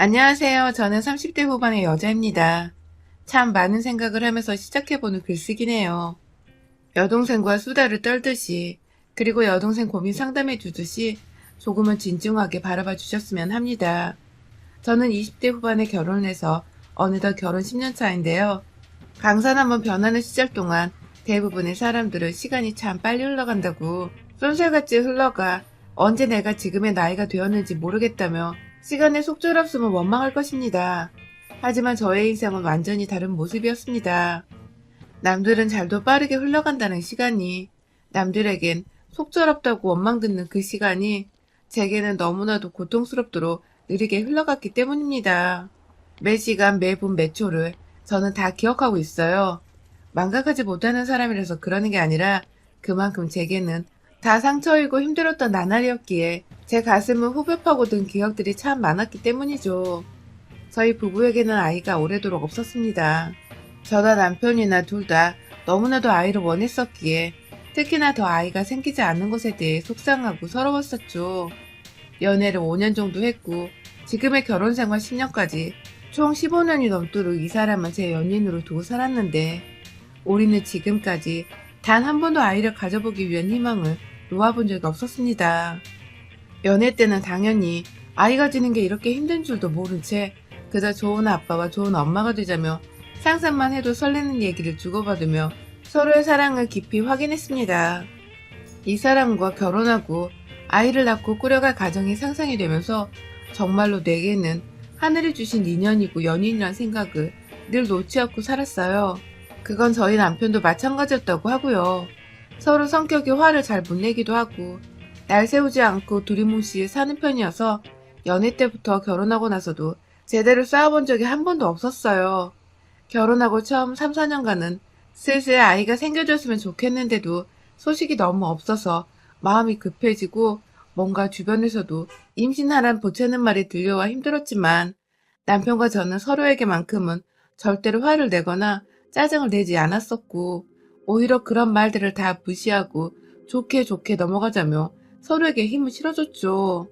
안녕하세요. 저는 30대 후반의 여자입니다. 참 많은 생각을 하면서 시작해보는 글쓰기네요. 여동생과 수다를 떨듯이 그리고 여동생 고민 상담해 주듯이 조금은 진중하게 바라봐 주셨으면 합니다. 저는 20대 후반에 결혼해서 어느덧 결혼 10년 차인데요. 강산 한번 변하는 시절 동안 대부분의 사람들은 시간이 참 빨리 흘러간다고 쏜살같이 흘러가 언제 내가 지금의 나이가 되었는지 모르겠다며 시간의 속절없음은 원망할 것입니다. 하지만 저의 인생은 완전히 다른 모습이었습니다. 남들은 잘도 빠르게 흘러간다는 시간이 남들에겐 속절없다고 원망 듣는 그 시간이 제게는 너무나도 고통스럽도록 느리게 흘러갔기 때문입니다. 매 시간, 매 분, 매 초를 저는 다 기억하고 있어요. 망각하지 못하는 사람이라서 그러는 게 아니라 그만큼 제게는 다 상처이고 힘들었던 나날이었기에 제 가슴은 후벼 파고 든 기억들이 참 많았기 때문이죠. 저희 부부에게는 아이가 오래도록 없었습니다. 저나 남편이나 둘 다 너무나도 아이를 원했었기에 특히나 더 아이가 생기지 않는 것에 대해 속상하고 서러웠었죠. 연애를 5년 정도 했고 지금의 결혼 생활 10년까지 총 15년이 넘도록 이 사람은 제 연인으로 두고 살았는데 우리는 지금까지 단 한 번도 아이를 가져보기 위한 희망을 놓아본 적이 없었습니다. 연애 때는 당연히 아이 가지는 게 이렇게 힘든 줄도 모른 채 그저 좋은 아빠와 좋은 엄마가 되자며 상상만 해도 설레는 얘기를 주고받으며 서로의 사랑을 깊이 확인했습니다. 이 사람과 결혼하고 아이를 낳고 꾸려갈 가정이 상상이 되면서 정말로 내게는 하늘이 주신 인연이고 연인이란 생각을 늘 놓지 않고 살았어요. 그건 저희 남편도 마찬가지였다고 하고요. 서로 성격이 화를 잘 못 내기도 하고 날 세우지 않고 두리뭉실 사는 편이어서 연애 때부터 결혼하고 나서도 제대로 싸워본 적이 한 번도 없었어요. 결혼하고 처음 3, 4년간은 슬슬 아이가 생겨줬으면 좋겠는데도 소식이 너무 없어서 마음이 급해지고 뭔가 주변에서도 임신하란 보채는 말이 들려와 힘들었지만 남편과 저는 서로에게만큼은 절대로 화를 내거나 짜증을 내지 않았었고 오히려 그런 말들을 다 무시하고 좋게 좋게 넘어가자며 서로에게 힘을 실어줬죠.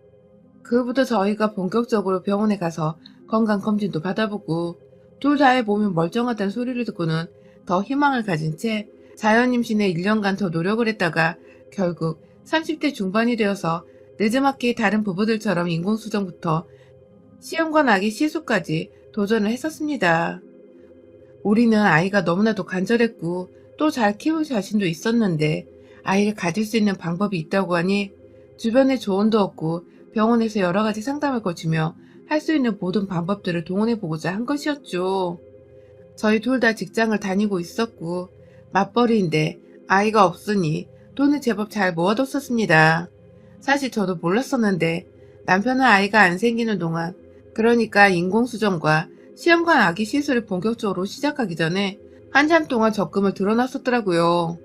그부터 저희가 본격적으로 병원에 가서 건강검진도 받아보고 둘 다의 몸이 멀쩡하다는 소리를 듣고는 더 희망을 가진 채 자연임신에 1년간 더 노력을 했다가 결국 30대 중반이 되어서 늦지막히 다른 부부들처럼 인공수정부터 시험과 나기 시술까지 도전을 했었습니다. 우리는 아이가 너무나도 간절했고 또 잘 키울 자신도 있었는데 아이를 가질 수 있는 방법이 있다고 하니 주변에 조언도 얻고 병원에서 여러 가지 상담을 거치며 할 수 있는 모든 방법들을 동원해보고자 한 것이었죠. 저희 둘 다 직장을 다니고 있었고 맞벌이인데 아이가 없으니 돈을 제법 잘 모아뒀었습니다. 사실 저도 몰랐었는데 남편은 아이가 안 생기는 동안 그러니까 인공수정과 시험관 아기 시술을 본격적으로 시작하기 전에 한참 동안 적금을 들어놨었더라고요.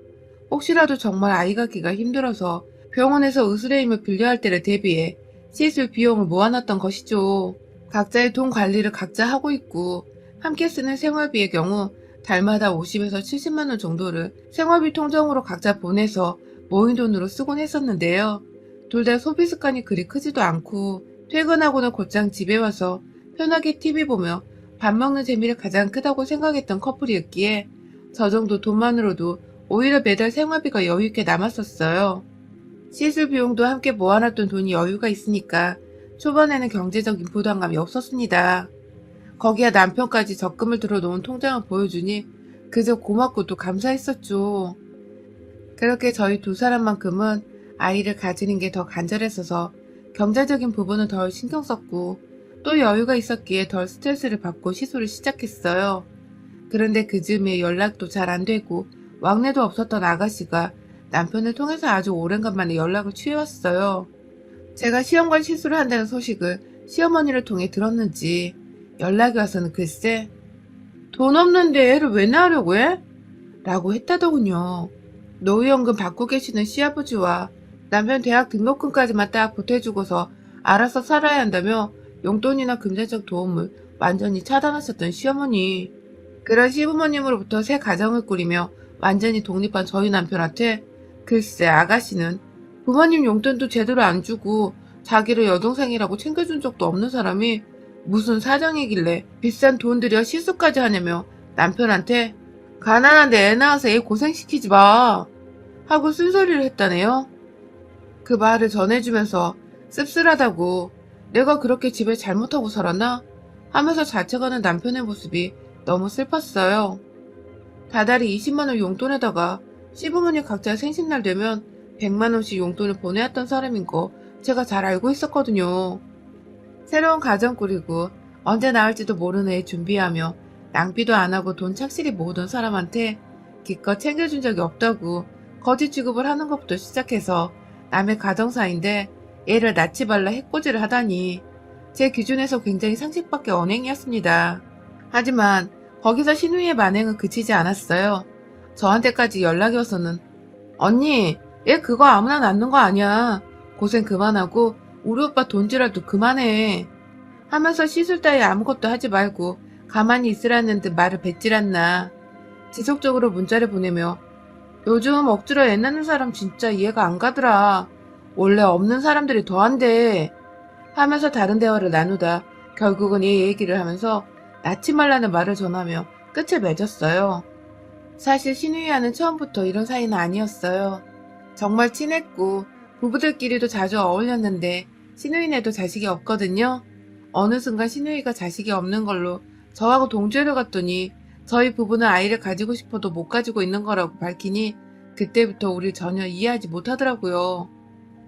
혹시라도 정말 아이 갖기가 힘들어서 병원에서 의술의 빌려야 할 때를 대비해 시술 비용을 모아놨던 것이죠. 각자의 돈 관리를 각자 하고 있고 함께 쓰는 생활비의 경우 달마다 50에서 70만 원 정도를 생활비 통장으로 각자 보내서 모인 돈으로 쓰곤 했었는데요. 둘 다 소비 습관이 그리 크지도 않고 퇴근하고는 곧장 집에 와서 편하게 TV 보며 밥 먹는 재미를 가장 크다고 생각했던 커플이었기에 저 정도 돈만으로도 오히려 매달 생활비가 여유있게 남았었어요. 시술 비용도 함께 모아놨던 돈이 여유가 있으니까 초반에는 경제적인 부담감이 없었습니다. 거기에 남편까지 적금을 들어놓은 통장을 보여주니 그저 고맙고 또 감사했었죠. 그렇게 저희 두 사람만큼은 아이를 가지는 게 더 간절했어서 경제적인 부분은 덜 신경 썼고 또 여유가 있었기에 덜 스트레스를 받고 시술을 시작했어요. 그런데 그 즈음에 연락도 잘 안 되고 왕래도 없었던 아가씨가 남편을 통해서 아주 오랜간만에 연락을 취해왔어요. 제가 시험관 시술을 한다는 소식을 시어머니를 통해 들었는지 연락이 와서는 글쎄 돈 없는데 애를 왜 낳으려고 해? 라고 했다더군요. 노후연금 받고 계시는 시아버지와 남편 대학 등록금까지만 딱 보태주고서 알아서 살아야 한다며 용돈이나 금전적 도움을 완전히 차단하셨던 시어머니. 그런 시부모님으로부터 새 가정을 꾸리며 완전히 독립한 저희 남편한테 글쎄 아가씨는 부모님 용돈도 제대로 안 주고 자기를 여동생이라고 챙겨준 적도 없는 사람이 무슨 사정이길래 비싼 돈 들여 시술까지 하냐며 남편한테 가난한데 애 낳아서 애 고생시키지 마 하고 쓴소리를 했다네요. 그 말을 전해주면서 씁쓸하다고 내가 그렇게 집에 잘못하고 살았나? 하면서 자책하는 남편의 모습이 너무 슬펐어요. 다달이 20만원 용돈에다가 시부모님 각자 생신날 되면 100만원씩 용돈을 보내왔던 사람인 거 제가 잘 알고 있었거든요. 새로운 가정 꾸리고 언제 나올지도 모르는 애 준비하며 낭비도 안 하고 돈 착실히 모으던 사람한테 기껏 챙겨준 적이 없다고 거짓 취급을 하는 것부터 시작해서 남의 가정사인데 애를 낳지 말라 해코지를 하다니 제 기준에서 굉장히 상식밖에 언행이었습니다. 하지만 거기서 신우이의 만행은 그치지 않았어요. 저한테까지 연락이 와서는 언니 얘 그거 아무나 낳는 거 아니야. 고생 그만하고 우리 오빠 돈지랄도 그만해. 하면서 시술 따위 아무것도 하지 말고 가만히 있으라는 듯 말을 뱉질 않나. 지속적으로 문자를 보내며 요즘 억지로 애 낳는 사람 진짜 이해가 안 가더라. 원래 없는 사람들이 더 한대. 하면서 다른 대화를 나누다 결국은 얘 얘기를 하면서 낳지 말라는 말을 전하며 끝을 맺었어요. 사실 신우이와는 처음부터 이런 사이는 아니었어요. 정말 친했고 부부들끼리도 자주 어울렸는데 신우이네도 자식이 없거든요. 어느 순간 신우이가 자식이 없는 걸로 저하고 동조를 갔더니 저희 부부는 아이를 가지고 싶어도 못 가지고 있는 거라고 밝히니 그때부터 우리 전혀 이해하지 못하더라고요.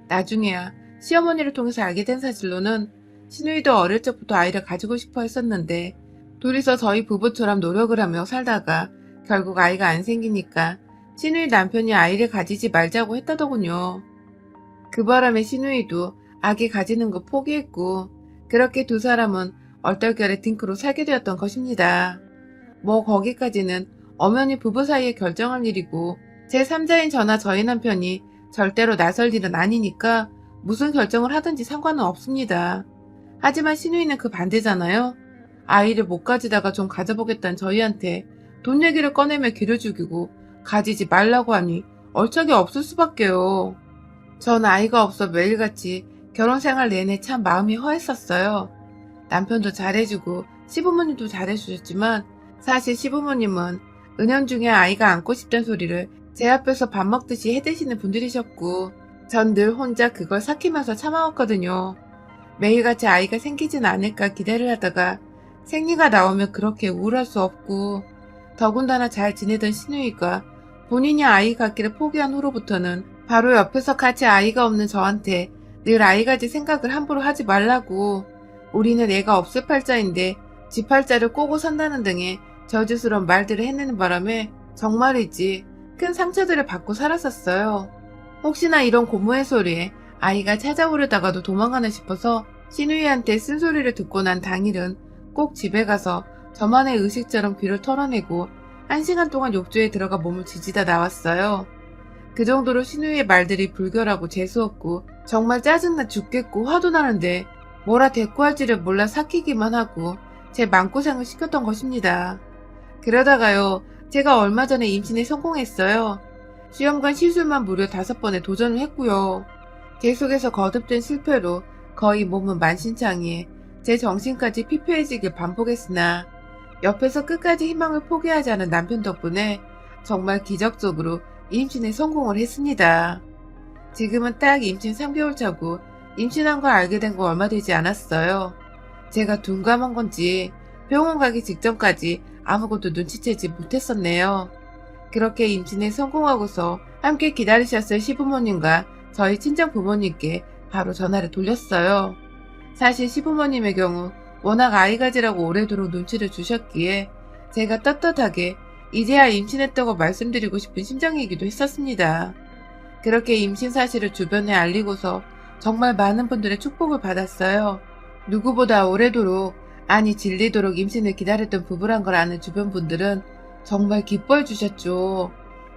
나중에야 시어머니를 통해서 알게 된 사실로는 신우이도 어릴 적부터 아이를 가지고 싶어 했었는데 둘이서 저희 부부처럼 노력을 하며 살다가 결국 아이가 안 생기니까 신우이 남편이 아이를 가지지 말자고 했다더군요. 그 바람에 신우이도 아기 가지는 거 포기했고 그렇게 두 사람은 얼떨결에 딩크로 살게 되었던 것입니다. 뭐 거기까지는 엄연히 부부 사이에 결정할 일이고 제3자인 저나 저희 남편이 절대로 나설 일은 아니니까 무슨 결정을 하든지 상관은 없습니다. 하지만 신우이는 그 반대잖아요. 아이를 못 가지다가 좀 가져보겠다는 저희한테 돈 얘기를 꺼내며 기를 죽이고 가지지 말라고 하니 얼척이 없을 수밖에요. 전 아이가 없어 매일같이 결혼 생활 내내 참 마음이 허했었어요. 남편도 잘해주고 시부모님도 잘해주셨지만 사실 시부모님은 은연중에 아이가 안고 싶다는 소리를 제 앞에서 밥 먹듯이 해드시는 분들이셨고 전 늘 혼자 그걸 삭히면서 참아왔거든요. 매일같이 아이가 생기진 않을까 기대를 하다가 생리가 나오면 그렇게 우울할 수 없고 더군다나 잘 지내던 신우이가 본인이 아이 갖기를 포기한 후로부터는 바로 옆에서 같이 아이가 없는 저한테 늘 아이 가질 생각을 함부로 하지 말라고 우리는 애가 없을 팔자인데 지 팔자를 꼬고 산다는 등의 저주스러운 말들을 해내는 바람에 정말이지 큰 상처들을 받고 살았었어요. 혹시나 이런 고모의 소리에 아이가 찾아오려다가도 도망가나 싶어서 신우이한테 쓴소리를 듣고 난 당일은 꼭 집에 가서 저만의 의식처럼 귀를 털어내고 한 시간 동안 욕조에 들어가 몸을 지지다 나왔어요. 그 정도로 신우이의 말들이 불결하고 재수없고 정말 짜증나 죽겠고 화도 나는데 뭐라 대꾸할지를 몰라 삭히기만 하고 제 마음고생을 시켰던 것입니다. 그러다가요, 제가 얼마 전에 임신에 성공했어요. 시험관 시술만 무려 다섯 번에 도전을 했고요. 계속해서 거듭된 실패로 거의 몸은 만신창이에 제 정신까지 피폐해지길 반복했으나 옆에서 끝까지 희망을 포기하지 않은 남편 덕분에 정말 기적적으로 임신에 성공을 했습니다. 지금은 딱 임신 3개월 차고 임신한 걸 알게 된 거 얼마 되지 않았어요. 제가 둔감한 건지 병원 가기 직전까지 아무것도 눈치채지 못했었네요. 그렇게 임신에 성공하고서 함께 기다리셨을 시부모님과 저희 친정 부모님께 바로 전화를 돌렸어요. 사실 시부모님의 경우 워낙 아이 가 지라고 오래도록 눈치를 주셨기에 제가 떳떳하게 이제야 임신했다고 말씀드리고 싶은 심정이기도 했었습니다. 그렇게 임신 사실을 주변에 알리고서 정말 많은 분들의 축복을 받았어요. 누구보다 오래도록 아니 질리도록 임신을 기다렸던 부부란 걸 아는 주변 분들은 정말 기뻐해 주셨죠.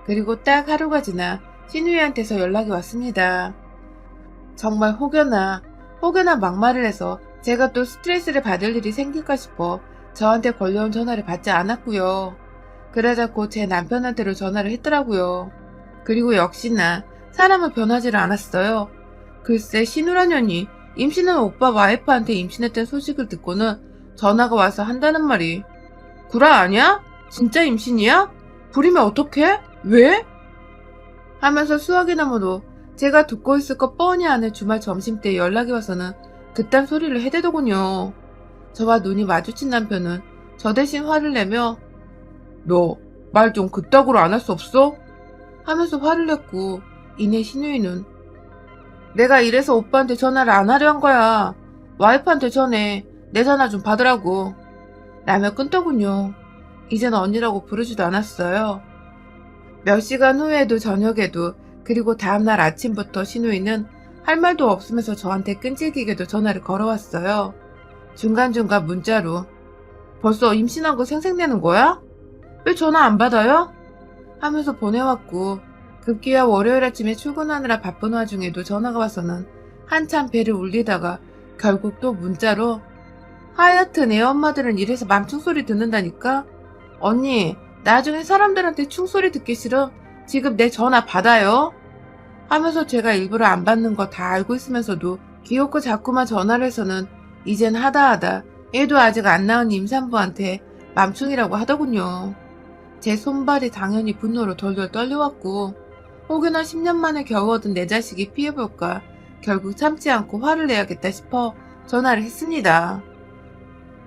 그리고 딱 하루가 지나 신우이한테서 연락이 왔습니다. 정말 혹여나 혹여나 막말을 해서 제가 또 스트레스를 받을 일이 생길까 싶어 저한테 걸려온 전화를 받지 않았고요. 그러자 곧 제 남편한테로 전화를 했더라고요. 그리고 역시나 사람은 변하지를 않았어요. 글쎄 신우라년이 임신한 오빠 와이프한테 임신했다는 소식을 듣고는 전화가 와서 한다는 말이 구라 아니야? 진짜 임신이야? 부리면 어떡해? 왜? 하면서 수학의 나무도 제가 듣고 있을 것 뻔히 아는 주말 점심때 연락이 와서는 그딴 소리를 해대더군요. 저와 눈이 마주친 남편은 저 대신 화를 내며 너 말 좀 그따구로 안 할 수 없어? 하면서 화를 냈고 이내 신우이는 내가 이래서 오빠한테 전화를 안 하려 한 거야. 와이프한테 전해 내 전화 좀 받으라고. 라며 끊더군요. 이젠 언니라고 부르지도 않았어요. 몇 시간 후에도 저녁에도 그리고 다음날 아침부터 신우이는 할 말도 없으면서 저한테 끈질기게도 전화를 걸어왔어요. 중간중간 문자로 벌써 임신한 거 생색내는 거야? 왜 전화 안 받아요? 하면서 보내왔고 급기야 월요일 아침에 출근하느라 바쁜 와중에도 전화가 와서는 한참 배를 울리다가 결국 또 문자로 하여튼 애 엄마들은 이래서 맘 충 소리 듣는다니까? 언니, 나중에 사람들한테 충소리 듣기 싫어. 지금 내 전화 받아요. 하면서 제가 일부러 안 받는 거 다 알고 있으면서도 귀엽고 자꾸만 전화를 해서는 이젠 하다 하다 얘도 아직 안 낳은 임산부한테 맘충이라고 하더군요. 제 손발이 당연히 분노로 돌돌 떨려왔고 혹여나 10년 만에 겨우 얻은 내 자식이 피해볼까 결국 참지 않고 화를 내야겠다 싶어 전화를 했습니다.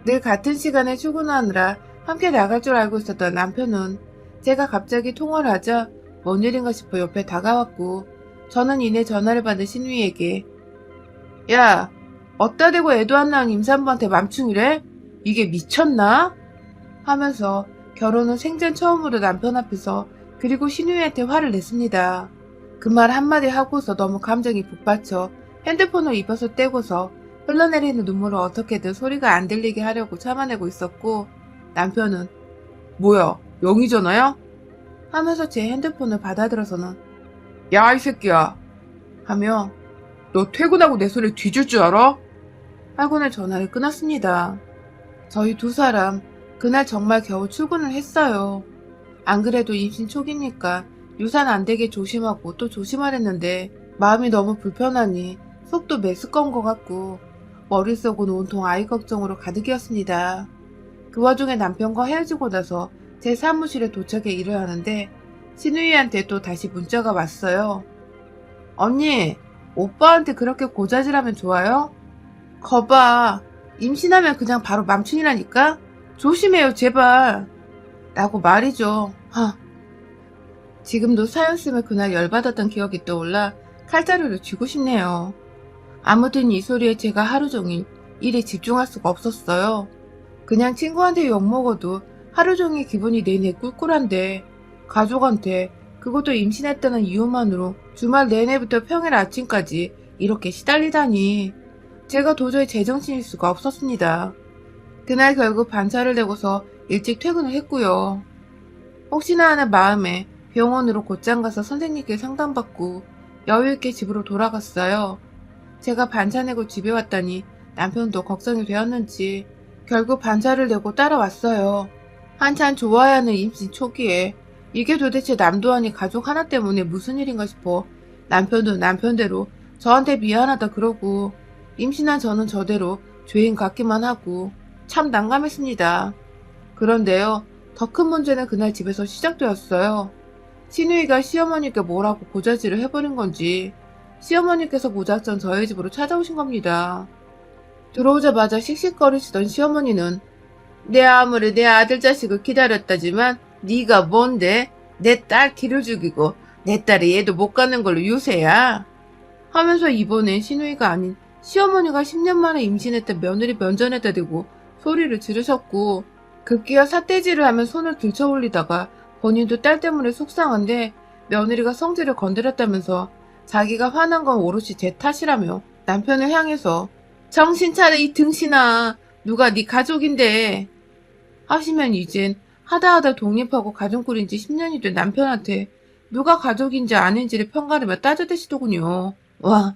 늘 같은 시간에 출근하느라 함께 나갈 줄 알고 있었던 남편은 제가 갑자기 통화를 하자 뭔 일인가 싶어 옆에 다가왔고 저는 이내 전화를 받은 신우이에게 야 어따 대고 애도 안 낳은 임산부한테 맘충이래? 이게 미쳤나? 하면서 결혼은 생전 처음으로 남편 앞에서 그리고 신우이한테 화를 냈습니다. 그 말 한마디 하고서 너무 감정이 북받쳐 핸드폰을 입에서 떼고서 흘러내리는 눈물을 어떻게든 소리가 안 들리게 하려고 참아내고 있었고 남편은 뭐야 영희전화야? 하면서 제 핸드폰을 받아들어서는 야 이 새끼야 하며 너 퇴근하고 내 소리 뒤질 줄 알아? 하고는 전화를 끊었습니다. 저희 두 사람 그날 정말 겨우 출근을 했어요. 안 그래도 임신 초기니까 유산 안 되게 조심하고 또 조심하랬는데 마음이 너무 불편하니 속도 메스꺼운 것 같고 머릿속은 온통 아이 걱정으로 가득이었습니다. 그 와중에 남편과 헤어지고 나서 제 사무실에 도착해 일을 하는데 신우이한테 또 다시 문자가 왔어요. 언니, 오빠한테 그렇게 고자질하면 좋아요? 거봐, 임신하면 그냥 바로 맘충이라니까? 조심해요, 제발. 라고 말이죠. 하. 지금도 사연 쓰면 그날 열받았던 기억이 떠올라 칼자루를 쥐고 싶네요. 아무튼 이 소리에 제가 하루 종일 일에 집중할 수가 없었어요. 그냥 친구한테 욕먹어도 하루 종일 기분이 내내 꿀꿀한데 가족한테 그것도 임신했다는 이유만으로 주말 내내부터 평일 아침까지 이렇게 시달리다니 제가 도저히 제정신일 수가 없었습니다. 그날 결국 반차를 내고서 일찍 퇴근을 했고요. 혹시나 하는 마음에 병원으로 곧장 가서 선생님께 상담받고 여유있게 집으로 돌아갔어요. 제가 반차 내고 집에 왔더니 남편도 걱정이 되었는지 결국 반차를 내고 따라왔어요. 한참 좋아야 하는 임신 초기에 이게 도대체 남도 아닌 가족 하나 때문에 무슨 일인가 싶어 남편도 남편대로 저한테 미안하다 그러고 임신한 저는 저대로 죄인 같기만 하고 참 난감했습니다. 그런데요, 더 큰 문제는 그날 집에서 시작되었어요. 신우이가 시어머니께 뭐라고 고자질을 해버린 건지 시어머니께서 무작정 저희 집으로 찾아오신 겁니다. 들어오자마자 씩씩거리시던 시어머니는 내 아무리 내 아들 자식을 기다렸다지만 네가 뭔데 내딸 기를 죽이고 내 딸이 얘도 못 가는 걸로 유세야 하면서 이번엔 신우이가 아닌 시어머니가 10년 만에 임신했던 며느리 면전에다 대고 소리를 지르셨고 급기야 삿대질을 하면 손을 들쳐 올리다가 본인도 딸 때문에 속상한데 며느리가 성질을 건드렸다면서 자기가 화난 건 오롯이 제 탓이라며 남편을 향해서 정신 차려 이 등신아 누가 네 가족인데 하시면 이젠 하다하다 독립하고 가정 꾸린 지 10년이 된 남편한테 누가 가족인지 아닌지를 평가하며 따져대시더군요. 와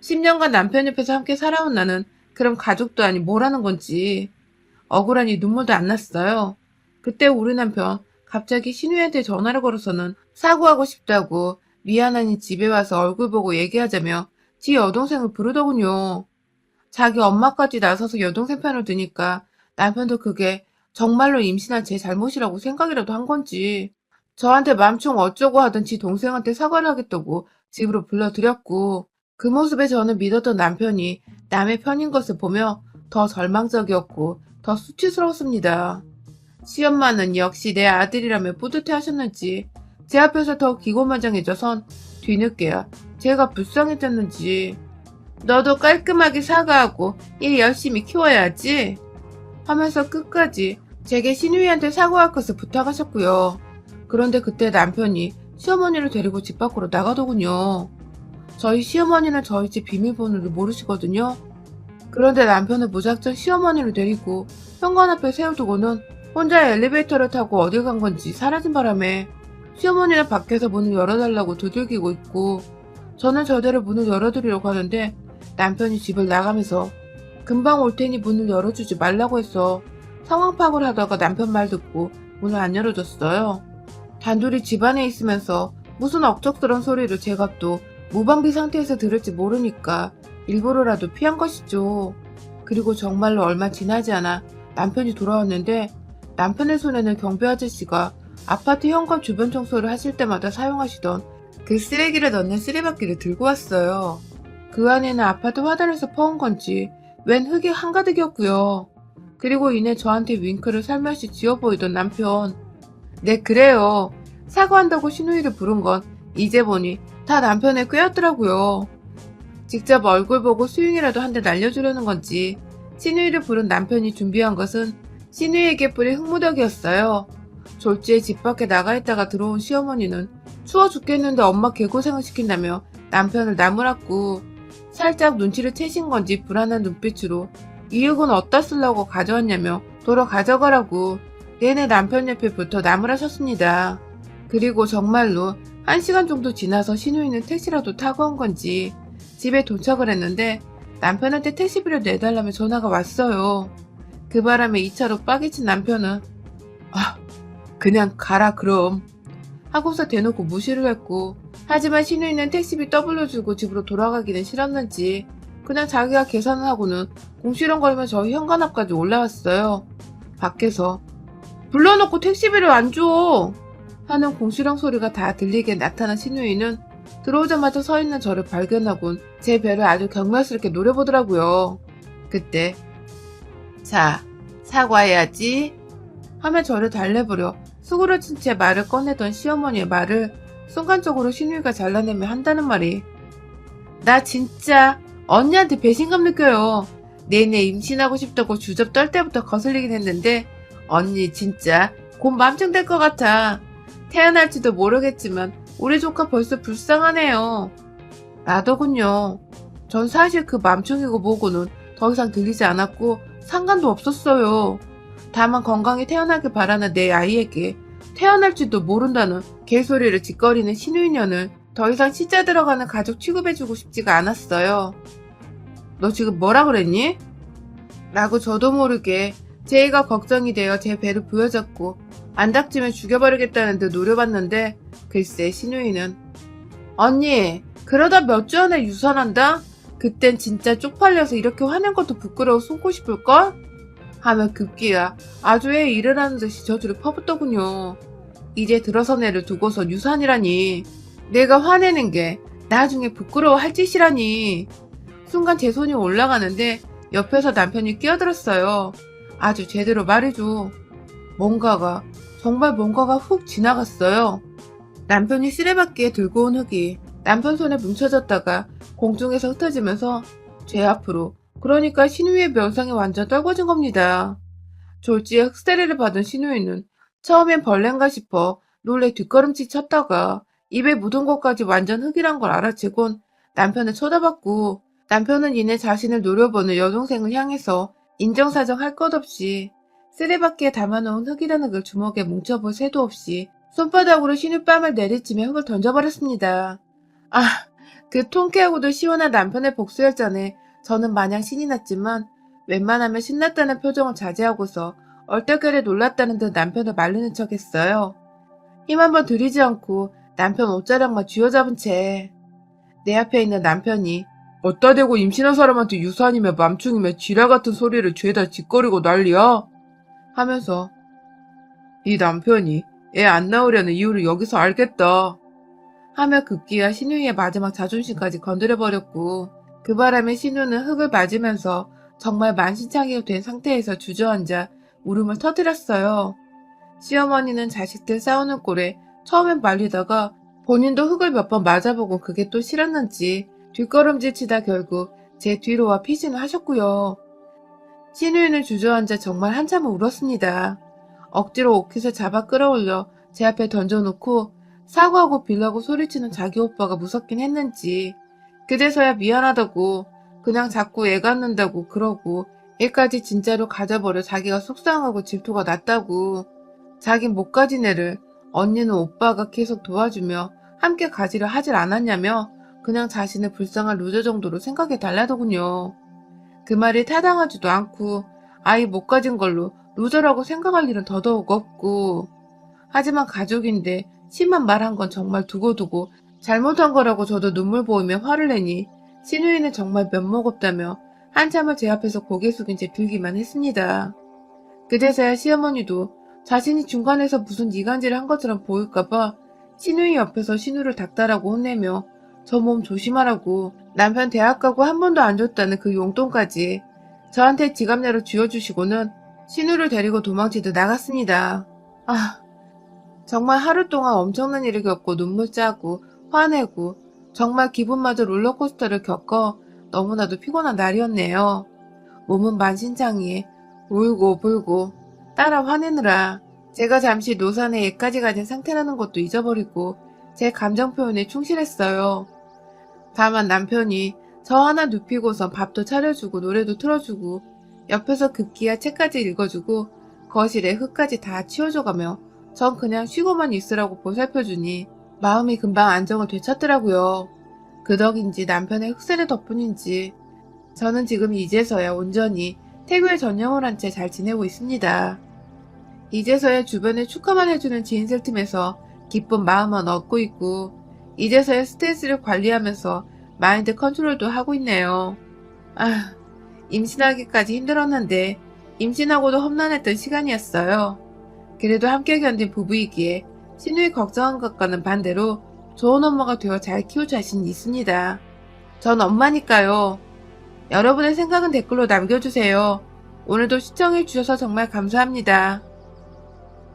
10년간 남편 옆에서 함께 살아온 나는 그럼 가족도 아니 뭐라는 건지 억울하니 눈물도 안 났어요. 그때 우리 남편 갑자기 신우한테 전화를 걸어서는 사과하고 싶다고 미안하니 집에 와서 얼굴 보고 얘기하자며 지 여동생을 부르더군요. 자기 엄마까지 나서서 여동생 편을 드니까 남편도 그게 정말로 임신한 제 잘못이라고 생각이라도 한 건지 저한테 맘총 어쩌고 하던 지 동생한테 사과를 하겠다고 집으로 불러들였고 그 모습에 저는 믿었던 남편이 남의 편인 것을 보며 더 절망적이었고 더 수치스러웠습니다. 시엄마는 역시 내 아들이라며 뿌듯해 하셨는지 제 앞에서 더 기고만장해져선 뒤늦게야 제가 불쌍해졌는지 너도 깔끔하게 사과하고 일 열심히 키워야지 하면서 끝까지 제게 신우이한테 사과할 것을 부탁하셨고요. 그런데 그때 남편이 시어머니를 데리고 집 밖으로 나가더군요. 저희 시어머니는 저희 집 비밀번호를 모르시거든요. 그런데 남편은 무작정 시어머니를 데리고 현관 앞에 세워두고는 혼자 엘리베이터를 타고 어딜 간 건지 사라진 바람에 시어머니는 밖에서 문을 열어달라고 두들기고 있고 저는 저대로 문을 열어드리려고 하는데 남편이 집을 나가면서 금방 올 테니 문을 열어주지 말라고 해서 상황 파악을 하다가 남편 말 듣고 문을 안 열어줬어요. 단둘이 집안에 있으면서 무슨 억척스런 소리를 제가 또 무방비 상태에서 들을지 모르니까 일부러라도 피한 것이죠. 그리고 정말로 얼마 지나지 않아 남편이 돌아왔는데 남편의 손에는 경비 아저씨가 아파트 현관 주변 청소를 하실 때마다 사용하시던 그 쓰레기를 넣는 쓰레받기를 들고 왔어요. 그 안에는 아파트 화단에서 퍼온 건지 웬 흙이 한가득이었고요. 그리고 이내 저한테 윙크를 살며시 지어 보이던 남편. 네, 그래요. 사과한다고 신우이를 부른 건 이제 보니 다 남편의 꾀였더라고요. 직접 얼굴 보고 스윙이라도 한 대 날려주려는 건지 신우이를 부른 남편이 준비한 것은 신우이에게 뿌린 흙무더기였어요. 졸지에 집 밖에 나가 있다가 들어온 시어머니는 추워 죽겠는데 엄마 개고생을 시킨다며 남편을 나무랐고 살짝 눈치를 채신 건지 불안한 눈빛으로 이 흙은 어디다 쓰려고 가져왔냐며 도로 가져가라고 내내 남편 옆에 붙어 나무라셨습니다. 그리고 정말로 한 시간 정도 지나서 신우이는 택시라도 타고 온 건지 집에 도착을 했는데 남편한테 택시비를 내달라며 전화가 왔어요. 그 바람에 2차로 빠개친 남편은 아 그냥 가라 그럼 하고서 대놓고 무시를 했고 하지만 신우이는 택시비 더블로 주고 집으로 돌아가기는 싫었는지 그냥 자기가 계산을 하고는 공시렁거리며 저희 현관 앞까지 올라왔어요. 밖에서 불러놓고 택시비를 안 줘! 하는 공시렁 소리가 다 들리게 나타난 신우이는 들어오자마자 서 있는 저를 발견하곤 제 배를 아주 경멸스럽게 노려보더라고요. 그때 자 사과해야지 하며 저를 달래보려 수그러진 채 말을 꺼내던 시어머니의 말을 순간적으로 신우이가 잘라내며 한다는 말이 나 진짜 언니한테 배신감 느껴요. 내내 임신하고 싶다고 주접 떨 때부터 거슬리긴 했는데 언니 진짜 곧 맘청 될 것 같아. 태어날지도 모르겠지만 우리 조카 벌써 불쌍하네요. 나더군요. 전 사실 그 맘청이고 뭐고는 더 이상 들리지 않았고 상관도 없었어요. 다만 건강히 태어나길 바라는 내 아이에게 태어날지도 모른다는 개소리를 짓거리는 신우이년을 더 이상 시자 들어가는 가족 취급해주고 싶지가 않았어요. 너 지금 뭐라 그랬니? 라고 저도 모르게 제이가 걱정이 되어 제 배를 부여잡고 안 닥치면 죽여버리겠다는 듯 노려봤는데 글쎄 신우이는 언니 그러다 몇 주 안에 유산한다? 그땐 진짜 쪽팔려서 이렇게 화낸 것도 부끄러워 숨고 싶을걸? 하며 급기야 아주 애 일어나는 듯이 저주를 퍼붓더군요. 이제 들어선 애를 두고서 유산이라니 내가 화내는 게 나중에 부끄러워할 짓이라니 순간 제 손이 올라가는데 옆에서 남편이 끼어들었어요. 아주 제대로 말해줘. 뭔가가 정말 뭔가가 훅 지나갔어요. 남편이 쓰레받기에 들고 온 흙이 남편 손에 뭉쳐졌다가 공중에서 흩어지면서 제 앞으로 그러니까 신우이의 면상에 완전 떨궈진 겁니다. 졸지에 흙세례를 받은 신우이는 처음엔 벌레인가 싶어 놀래 뒷걸음질 쳤다가 입에 묻은 것까지 완전 흙이란 걸 알아채곤 남편을 쳐다봤고 남편은 이내 자신을 노려보는 여동생을 향해서 인정사정 할 것 없이 쓰레받기에 담아놓은 흙이라는 걸 주먹에 뭉쳐볼 새도 없이 손바닥으로 신우뺨을 내리치며 흙을 던져버렸습니다. 아, 그 통쾌하고도 시원한 남편의 복수열전에 저는 마냥 신이 났지만 웬만하면 신났다는 표정을 자제하고서 얼떨결에 놀랐다는 듯 남편을 말리는 척 했어요. 힘 한번 들이지 않고 남편 옷자락만 쥐어잡은 채 내 앞에 있는 남편이 어따 대고 임신한 사람한테 유산이며 맘충이며 지랄 같은 소리를 죄다 짓거리고 난리야? 하면서 이 남편이 애 안 낳으려는 이유를 여기서 알겠다. 하며 급기야 신우이의 마지막 자존심까지 건드려버렸고 그 바람에 신우는 흙을 맞으면서 정말 만신창이가 된 상태에서 주저앉아 울음을 터뜨렸어요. 시어머니는 자식들 싸우는 꼴에 처음엔 말리다가 본인도 흙을 몇 번 맞아보고 그게 또 싫었는지 뒷걸음질 치다 결국 제 뒤로 와 피신을 하셨고요. 신우이는 주저앉아 정말 한참을 울었습니다. 억지로 옷깃을 잡아 끌어올려 제 앞에 던져놓고 사과하고 빌라고 소리치는 자기 오빠가 무섭긴 했는지 그제서야 미안하다고 그냥 자꾸 애 갖는다고 그러고 애까지 진짜로 가져버려 자기가 속상하고 질투가 났다고 자긴 못 가진 애를 언니는 오빠가 계속 도와주며 함께 가지려 하질 않았냐며 그냥 자신을 불쌍한 루저 정도로 생각해 달라더군요. 그 말이 타당하지도 않고 아이 못 가진 걸로 루저라고 생각할 일은 더더욱 없고 하지만 가족인데 심한 말 한 건 정말 두고두고 잘못한 거라고 저도 눈물 보이며 화를 내니 신우이는 정말 면목 없다며 한참을 제 앞에서 고개 숙인 채 들기만 했습니다. 그제서야 시어머니도 자신이 중간에서 무슨 이간질을 한 것처럼 보일까봐 신우이 옆에서 신우를 닥달하고 혼내며 저 몸 조심하라고 남편 대학 가고 한 번도 안 줬다는 그 용돈까지 저한테 지갑내로 쥐어주시고는 신우를 데리고 도망치듯 나갔습니다. 아, 정말 하루 동안 엄청난 일을 겪고 눈물 짜고 화내고 정말 기분마저 롤러코스터를 겪어 너무나도 피곤한 날이었네요. 몸은 만신창이에 울고 불고 따라 화내느라 제가 잠시 노산에 애까지 가진 상태라는 것도 잊어버리고 제 감정 표현에 충실했어요. 다만 남편이 저 하나 눕히고선 밥도 차려주고 노래도 틀어주고 옆에서 급기야 책까지 읽어주고 거실에 흙까지 다 치워줘가며 전 그냥 쉬고만 있으라고 보살펴주니 마음이 금방 안정을 되찾더라고요. 그 덕인지 남편의 흑세례 덕분인지 저는 지금 이제서야 온전히 태교에 전념을 한 채 잘 지내고 있습니다. 이제서야 주변에 축하만 해주는 지인들 틈에서 기쁜 마음은 얻고 있고 이제서야 스트레스를 관리하면서 마인드 컨트롤도 하고 있네요. 아, 임신하기까지 힘들었는데 임신하고도 험난했던 시간이었어요. 그래도 함께 견딘 부부이기에 신우이 걱정한 것과는 반대로 좋은 엄마가 되어 잘 키울 자신이 있습니다. 전 엄마니까요. 여러분의 생각은 댓글로 남겨주세요. 오늘도 시청해주셔서 정말 감사합니다.